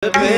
Baby.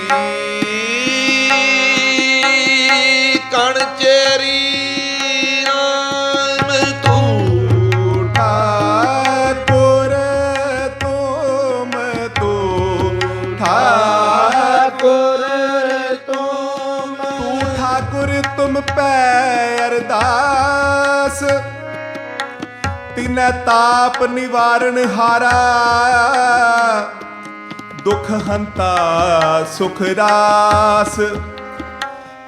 ਗੁਰ ਤੁਮ ਪੈ ਅਰਦਾਸ। ਤਿਨੈ ਤਾਪ ਨਿਵਾਰਨ ਹਾਰਾ। ਦੁਖ ਹੰਤਾ ਸੁਖ ਰਾਸ।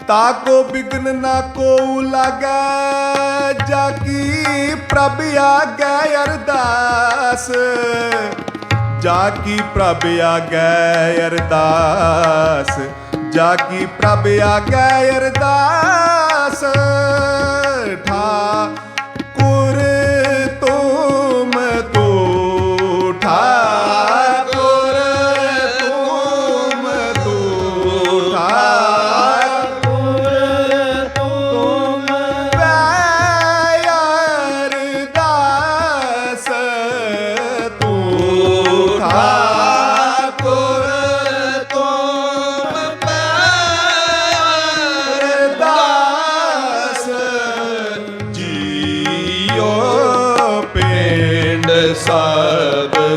ਤਾ ਕੋ ਬਿਗਨ ਨਾ ਕੋ ਲਾਗੈ, ਜਾ ਕੀ ਪ੍ਰਭ ਆਗੈ ਅਰਦਾਸ। ਜਾ ਕੀ ਪ੍ਰਭ ਆਗੈ ਅਰਦਾਸ। ਜਾ ਕੀ ਪ੍ਰਭ ਆਗੈ ਅਰਦਾਸ ਠਾ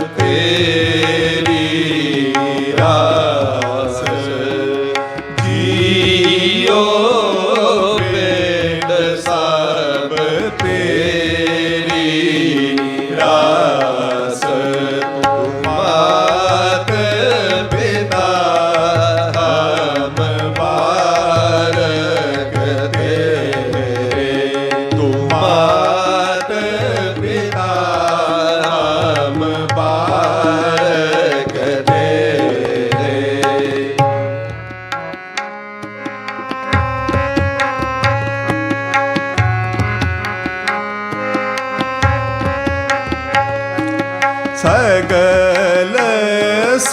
Cristo.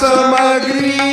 सामग्री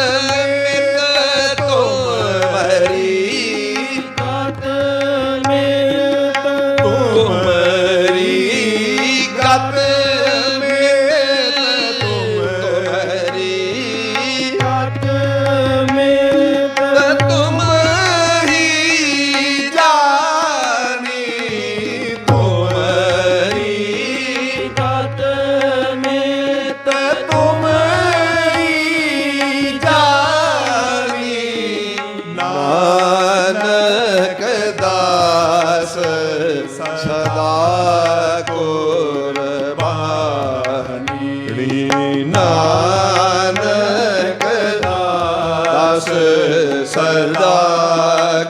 ਨਾਨਕ ਸਦਾ ਕੁਰਬਾਨੀ। ਨਾਨਕ ਦਾਸ ਸਦਾ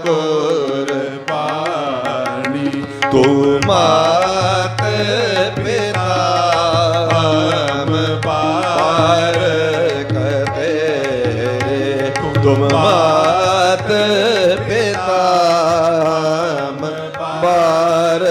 ਕੁਰਬਾਨੀ। ਤੁਮਾਰ ರ